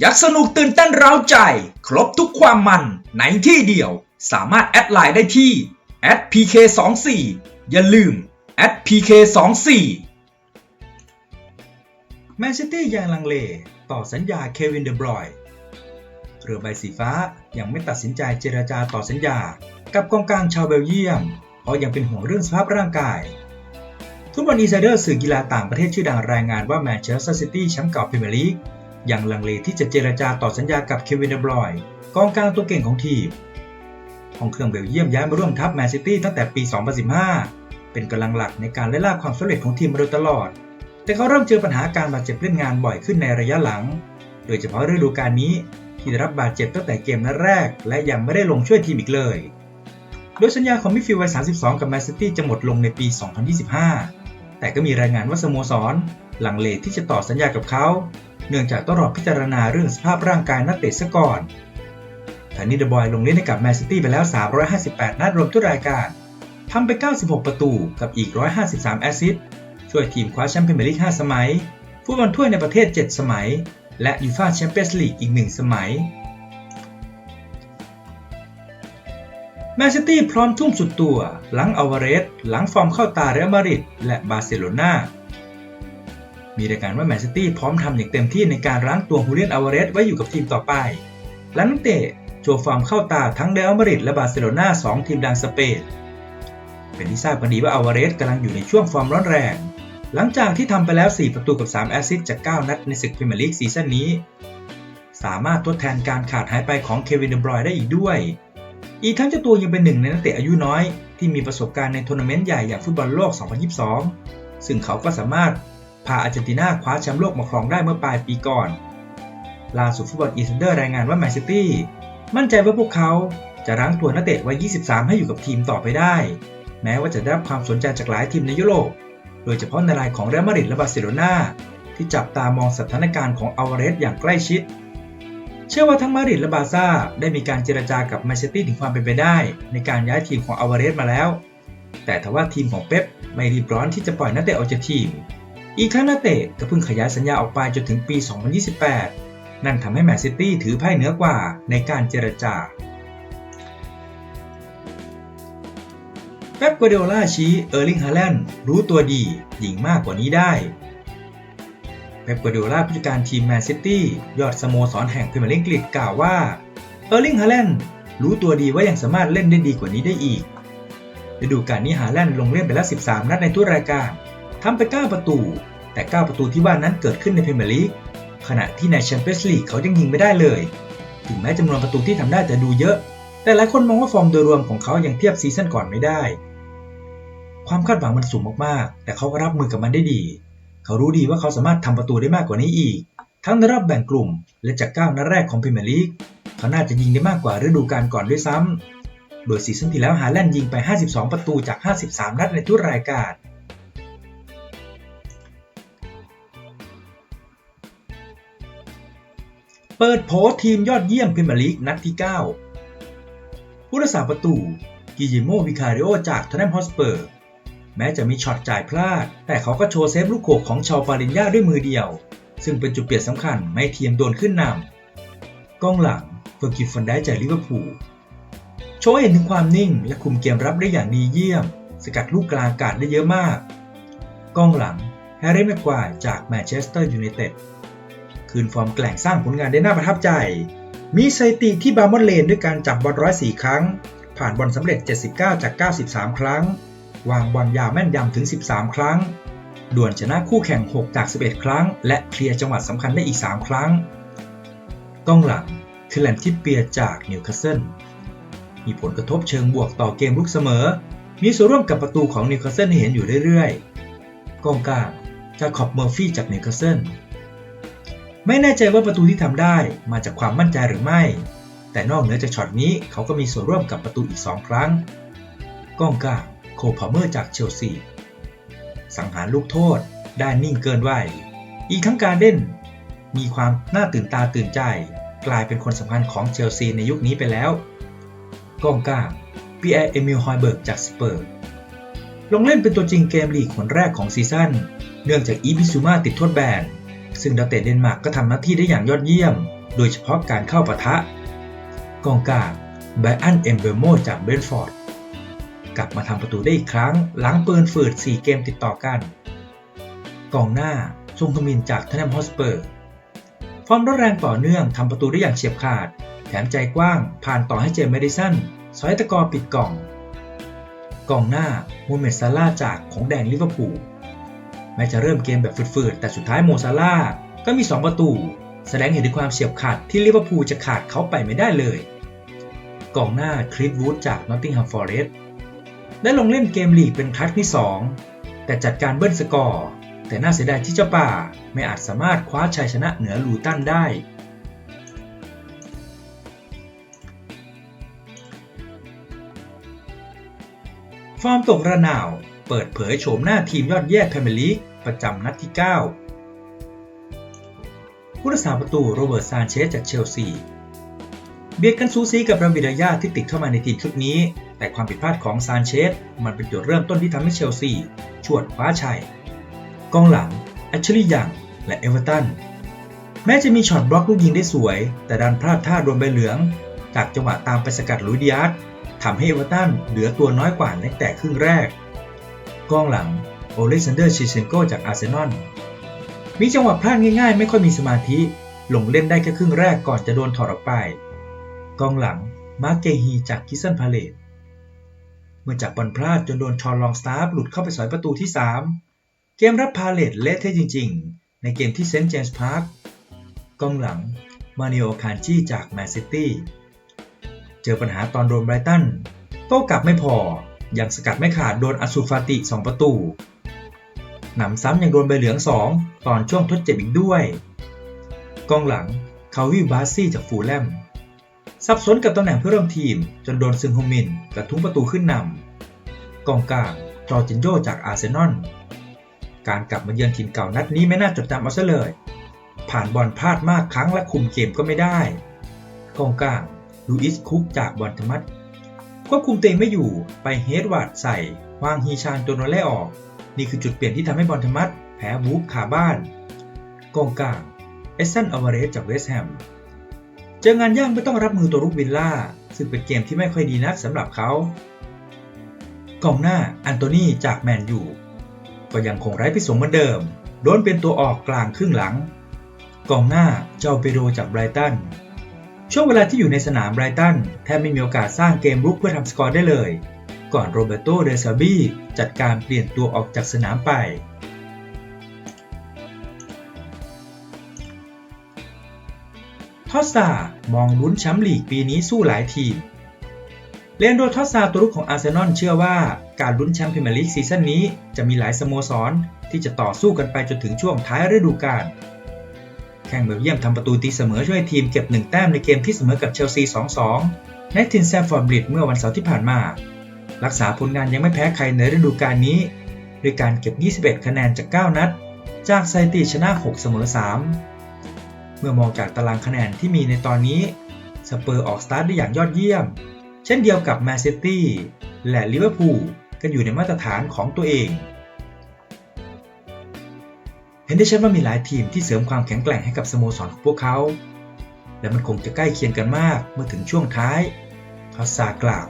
อยากสนุกตื่นเต้นเร้าใจ ครบทุกความมันในที่เดียว สามารถแอดไลน์ได้ที่ @pk24 อย่าลืม @pk24 แมนซิตี้ยังลังเล ต่อสัญญาเควินเดบรอยเรือใบสีฟ้ายังไม่ตัดสินใจเจรจาต่อสัญญา กับกองกลางชาวเบลเยียม เพราะยังเป็นห่วงเรื่องสภาพร่างกาย ทุกวันอีไซเดอร์สื่อกีฬาต่างประเทศชื่อดังรายงานว่าแมนเชสเตอร์ซิตี้แชมป์เก่าพรีเมียร์ลีก ยังลังเลที่จะเจรจาต่อสัญญากับเควินเดบรอยกองกลางตัวเก่งของทีมห้องเครื่องเบลเยียมย้ายมาร่วมทัพแมนซิตี้ตั้งแต่ปี 2015 เป็นกำลังหลักในการไล่ล่าความสำเร็จของทีมมาโดยตลอด แต่เขาเริ่มเจอปัญหาการบาดเจ็บเล่นงานบ่อยขึ้นในระยะหลัง โดยเฉพาะฤดูกาลนี้ที่ได้รับบาดเจ็บตั้งแต่เกมนัดแรก และยังไม่ได้ลงช่วยทีมอีกเลย โดยสัญญาของมิฟิลวัย 32 กับแมนซิตี้จะหมดลงในปี 2025 แต่ก็มีรายงานว่าสโมสรลังเลที่จะต่อสัญญากับเขา เนื่องจากต้องรอพิจารณาเรื่องสภาพร่างกายนักเตะซะก่อนทานิเดบอยลงเล่นให้กับแมนซิตี้ไปแล้ว 358 นัดรวมทุกรายการทำไป 96 ประตูกับอีก 153 แอสซิสต์ช่วยทีมคว้าแชมป์พรีเมียร์ลีก 5 สมัย ฟุตบอลถ้วยในประเทศ 7 สมัย และยูฟ่าแชมเปี้ยนส์ลีกอีก 1 สมัย แมนซิตี้พร้อมทุ่มสุดตัว หลังอลวาเรส หลังฟอร์มเข้าตาเรอัลมาดริดและบาร์เซโลนา มีรายงานว่าแมนซิตี้พร้อมทำอย่างเต็มที่ในการรั้งตัวฮูเลียนอลวาเรสไว้อยู่กับทีมต่อไปและนักเตะโชว์ฟอร์มเข้าตาทั้งเรอัลมาริดและบาร์เซโลนา2ทีมดังสเปนเป็นที่ทราบกันดีว่าอลวาเรสกำลังอยู่ในช่วงฟอร์มร้อนแรง หลังจากที่ทำไปแล้ว 4 ประตูกับ 3 แอสซิสต์จาก 9 นัดในศึกพรีเมียร์ลีกซีซั่นนี้ สามารถทดแทนการขาดหายไปของเควินเดบรอยได้อีกด้วย อีกทั้งเจ้าตัวยังเป็นหนึ่งในนักเตะอายุน้อย ที่มีประสบการณ์ในทัวร์นาเมนต์ใหญ่อย่างฟุตบอลโลก 2022 ซึ่งเขาก็สามารถ พาอาร์เจนตินาคว้าแชมป์โลกมาครองได้เมื่อปลายปีก่อน ล่าสุดฟุตบอลอีสเดอร์รายงานว่าแมนซิตี้มั่นใจว่าพวกเขาจะรั้งตัวนักเตะวัย 23 ให้อยู่กับทีมต่อไปได้ แม้ว่าจะได้รับความสนใจจากหลายทีมในยุโรป โดยเฉพาะในรายของเรอัลมาดริดและบาร์เซโลนาที่จับตามองสถานการณ์ของอัลวาเรสอย่างใกล้ชิด เชื่อว่าทั้งมาดริดและบาซ่าได้มีการเจรจากับแมนเชตอร์ถึงความเป็นไปได้ ในการย้ายทีมของอัลวาเรสมาแล้ว แต่ทว่าทีมของเป๊ปไม่รีบร้อนที่จะปล่อยนักเตะออกจากทีม อีกทั้งนักเตะก็เพิ่งขยายสัญญาออกไปจนถึงปี 2028 นั่นทำให้แมนซิตี้ถือไพ่เหนือกว่าในการเจรจาเป๊ปกัวเดโอลาชี้เออร์ลิงฮาแลนด์รู้ตัวดียิงมากกว่านี้ได้เป๊ปกัวเดโอลาผู้จัดการทีมแมนซิตี้ยอดสโมสรแห่งพรีเมียร์ลีกอังกฤษกล่าวว่าเออร์ลิงฮาแลนด์รู้ตัวดีว่ายังสามารถเล่นได้ดีกว่านี้ได้อีกฤดูกาลนี้ฮาแลนด์ลงเล่นไปแล้ว 13 นัดในทุกรายการ ทำไป 9 ประตู แต่ 9 ประตูที่ว่านั้นเกิดขึ้นในพรีเมียร์ลีกขณะที่ในแชมเปี้ยนส์ลีกเขายังยิงไม่ได้เลย ถึงแม้จำนวนประตูที่ทำได้จะดูเยอะ แต่หลายคนมองว่าฟอร์มโดยรวมของเขายังเทียบซีซั่นก่อนไม่ได้ ความคาดหวังมันสูงมากๆ แต่เขาก็รับมือกับมันได้ดี เขารู้ดีว่าเขาสามารถทำประตูได้มากกว่านี้อีก ทั้งในรอบแบ่งกลุ่ม และจาก9นัดแรกของพรีเมียร์ลีกเขาน่าจะยิงได้มากกว่าฤดูกาลก่อนด้วยซ้ำโดยซีซั่นที่แล้วฮาแลนด์ยิงไป 52 ประตูจาก 53 นัดในทุกรายการ เปิดโผทีมยอดเยี่ยมพรีเมียร์ลีกนัดที่ 9 ผู้รักษาประตูกิจิโมวิคาริโอจากทนแนมฮอสเปอร์ แม้จะมีช็อตจ่ายพลาด แต่เขาก็โชว์เซฟลูกโขกของชาวปารินยาด้วยมือเดียว ซึ่งเป็นจุดเปลี่ยนสำคัญไม่ทีมโดนขึ้นนำกองหลังเฟอร์กิฟฟันได้จากลิเวอร์พูลโชว์เห็นถึงความนิ่งและคุมเกมรับได้อย่างดีเยี่ยม สกัดลูกกลางอากาศได้เยอะมากกองหลังแฮร์รี่แม็กควายจากแมนเชสเตอร์ยูไนเต็ด คืนฟอร์มแกล่งสร้างผลงานได้น่าประทับใจ มีสถิติที่บาร์มอนเลนด้วยการจับบอล104ครั้ง ผ่านบอลสำเร็จ 79 จาก 93 ครั้ง วางบอลยาวแม่นยำถึง 13 ครั้งด่วนชนะคู่แข่ง 6 จาก 11 ครั้ง และเคลียร์จังหวัดสำคัญได้อีก 3 ครั้งกองหลังคือแลนทิปเปียจากนิวคาสเซิลมีผลกระทบเชิงบวกต่อเกมลุกเสมอ มีส่วนร่วมกับประตูของนิวคาสเซิลให้เห็นอยู่เรื่อยๆกองกลางจาคอบเมอร์ฟี่จากนิวคาสเซิล ไม่แน่ใจว่าประตูที่ทำได้มาจากความมั่นใจหรือไม่ แต่นอกเหนือจากช็อตนี้เขาก็มีส่วนร่วมกับประตูอีก 2 ครั้ง ก้องกลาโคพาเมอร์จากเชลซี สังหารลูกโทษได้นิ่งเกินไหว อีกทั้งการเล่น มีความน่าตื่นตาตื่นใจ กลายเป็นคนสำคัญของเชลซีในยุคนี้ไปแล้ว ก้องกลางปีแอร์เอมิลฮอยเบิร์กจากสเปอร์ ลงเล่นเป็นตัวจริงเกมลีกคนแรกของซีซั่น เนื่องจากอีบิซูมาติดโทษแบน ซึ่งดาวเตะเดนมาร์กก็ทำหน้าที่ได้อย่างยอดเยี่ยม โดยเฉพาะการเข้าปะทะ กองกลางไบอันเอมเบโมจากเบรนฟอร์ดกลับมาทำประตูได้อีกครั้ง หลังเปินฝืด 4 เกมติดต่อกัน กองหน้าซงคมินจากทนแนมฮอสเปอร์ ฟอร์มร้อนแรงต่อเนื่องทำประตูได้อย่างเฉียบขาด แถมใจกว้าง ผ่านต่อให้เจมส์เมดิสันสอยตะกอปิดกล่อง กองหน้ามูเมดซาร่าจากของแดงลิเวอร์พูล แม้จะเริ่มเกมแบบฝืดๆ แต่สุดท้ายโมซาร่าก็มี 2 ประตู แสดงเห็นถึงความเฉียบขาดที่ลิเวอร์พูลจะขาดเขาไปไม่ได้เลย กองหน้าคริสวูดจากนอตติงแฮมฟอร์เรสต์ได้ลงเล่นเกมลีกเป็นครั้งที่ 2 แต่จัดการเบิ้ลสกอร์ แต่น่าเสียดายที่เจ้าป่าไม่อาจสามารถคว้าชัยชนะเหนือลูตันได้ ฟอร์มตกระนาว เปิดเผยโฉมหน้าทีมยอดเยี่ยมพรีเมียร์ลีกประจำนัดที่ 9 ผู้รักษาประตูโรเบิร์ตซานเชสจากเชลซีเบียดกันซูซีกับรามิดายาที่ติดเข้ามาในทีมชุดนี้ แต่ความผิดพลาดของซานเชสมันเป็นจุดเริ่มต้นที่ทำให้เชลซีชวดคว้าชัยกองหลังแอชลีย์ยังและเอเวอร์ตันแม้จะมีช็อตบล็อกลูกยิงได้สวย แต่ดันพลาดท่าโดนใบเหลือง จากจังหวะตามไปสกัดลุยดิอาร์ตทำให้เอเวอร์ตันเหลือตัวน้อยกว่าในแต่ครึ่งแรก กองหลังโอเลซันเดอร์ชิเชนโกจากอาร์เซนอล มีจังหวะพลาดง่ายๆ ไม่ค่อยมีสมาธิลงเล่นได้แค่ครึ่งแรกก่อนจะโดนถอดออกไป กองหลังมาร์เกฮีจากคิสซันพาเลตเมื่อจับบอลพลาดจนโดนชอนลองสตาร์ฟหลุดเข้าไปสอยประตูที่ 3 เกมรับพาเลตเละเทะจริงๆ ในเกมที่เซนต์เจมส์พาร์คกองหลังมาเนโอคานจีจากแมนซิตี้ เจอปัญหาตอนโดนไบรตันโต้กลับไม่พอ ยังสกัดไม่ขาดโดนอัสุฟาติ 2 ประตูหนำซ้ำยังโดนใบเหลือง 2 ตอนช่วงทดเจ็บอีกด้วย กองหลังคาวิบาซี่จากฟูลแลมสับสนกับตำแหน่งเพื่อร่วมทีม จนโดนซึงโฮมินกระทุ้งประตูขึ้นนำกองกลางจอร์จินโยจากอาร์เซนอลการกลับมาเยือนทีมเก่านัดนี้ไม่น่าจดจำเอาซะเลย ผ่านบอลพลาดมากครั้งและคุมเกมก็ไม่ได้กองกลางลูอิสคุกจากบอลธมัด ควบคุมตัวเองไม่อยู่ไปเฮดวาร์ดใส่วางฮีชานตัวโนเล่ออก นี่คือจุดเปลี่ยนที่ทำให้บอลธรรมัดแพ้วูฟขาบ้านกองกลางเอสซันอเวเรสจากเวสต์แฮมเจองานยากไม่ต้องรับมือตัวรุกวิลล่า ซึ่งเป็นเกมที่ไม่ค่อยดีนักสำหรับเขากองหน้าอันโตนีจากแมนยูก็ยังคงไร้พิสงเหมือนเดิม โดนเป็นตัวออกกลางครึ่งหลัง กองหน้าเจ้าเปโดจากไบรตัน ช่วงเวลาที่อยู่ในสนามไบรตันแทบไม่มีโอกาสสร้างเกมรุกเพื่อทำสกอร์ได้เลย ก่อนโรเบโตเดซาบี้จัดการเปลี่ยนตัวออกจากสนามไป ทอสซามองลุ้นแชมป์ลีกปีนี้สู้หลายทีมเลนโดทอสซาตัวรุกของอาร์เซนอลเชื่อว่าการลุ้นแชมป์พรีเมียร์ลีกซีซั่นนี้จะมีหลายสโมสรที่จะต่อสู้กันไปจนถึงช่วงท้ายฤดูกาล ข่งเบลเยียมทำประตูตีเสมอช่วยทีมเก็บ 1 แต้มในเกมที่เสมอกับเชลซี 2-2 ในทินแซมฟอร์ดบริดเมื่อวันเสาร์ที่ผ่านมา รักษาผลงานยังไม่แพ้ใครในฤดูกาลนี้ด้วยการเก็บ 21 คะแนนจาก 9 นัด จากไซตีชนะ 6 เสมอ 3 เมื่อมองจากตารางคะแนนที่มีในตอนนี้ สเปอร์ออกสตาร์ทได้อย่างยอดเยี่ยม เช่นเดียวกับแมนซิตี้และลิเวอร์พูลก็อยู่ในมาตรฐานของตัวเอง ห็นได้ชัดว่ามีหลายทีมที่เสริมความแข็งแกร่งให้กับสโมสรของพวกเขา และมันคงจะใกล้เคียงกันมากเมื่อถึงช่วงท้ายทอสซากล่าว